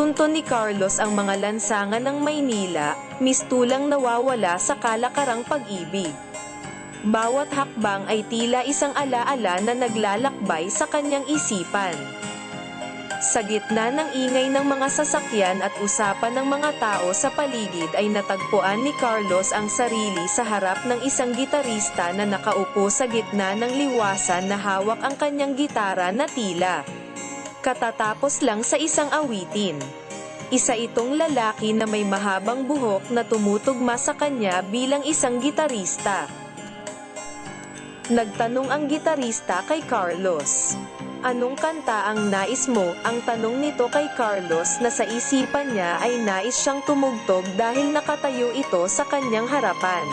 tinutunton ni Carlos ang mga lansangan ng Maynila, mistulang nawawala sa kalakarang pag-ibig. Bawat hakbang ay tila isang alaala na naglalakbay sa kanyang isipan. Sa gitna ng ingay ng mga sasakyan at usapan ng mga tao sa paligid ay natagpuan ni Carlos ang sarili sa harap ng isang gitarista na nakaupo sa gitna ng liwasan na hawak ang kanyang gitara na tila. Katatapos lang sa isang awitin. Isa itong lalaki na may mahabang buhok na tumutugma sa kanya bilang isang gitarista. Nagtanong ang gitarista kay Carlos. Anong kanta ang nais mo? Ang tanong nito kay Carlos na sa isipan niya ay nais siyang tumugtog dahil nakatayo ito sa kanyang harapan.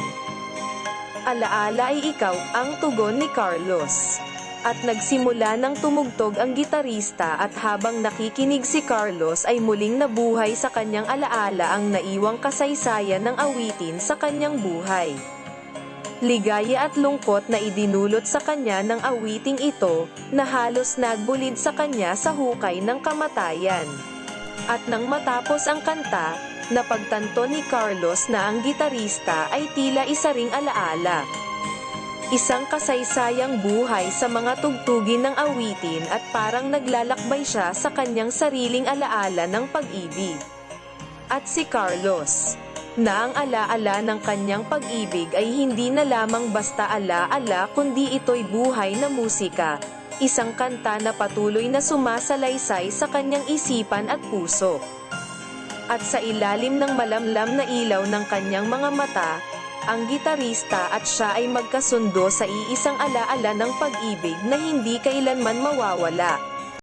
Alaala ay ikaw ang tugon ni Carlos. At nagsimula ng tumugtog ang gitarista at habang nakikinig si Carlos ay muling nabuhay sa kanyang alaala ang naiwang kasaysayan ng awitin sa kanyang buhay ligaya at lungkot na idinulot sa kanya ng awiting ito, na halos nagbulid sa kanya sa hukay ng kamatayan. At nang matapos ang kanta, napagtanto ni Carlos na ang gitarista ay tila isa ring alaala. Isang kasaysayang buhay sa mga tugtugin ng awitin at parang naglalakbay siya sa kanyang sariling alaala ng pag-ibig. At si Carlos, na ang alaala ng kanyang pag-ibig ay hindi na lamang basta alaala kundi ito'y buhay na musika, isang kanta na patuloy na sumasalaysay sa kanyang isipan at puso. At sa ilalim ng malamlam na ilaw ng kanyang mga mata, ang gitarista at siya ay magkasundo sa iisang alaala ng pag-ibig na hindi kailanman mawawala.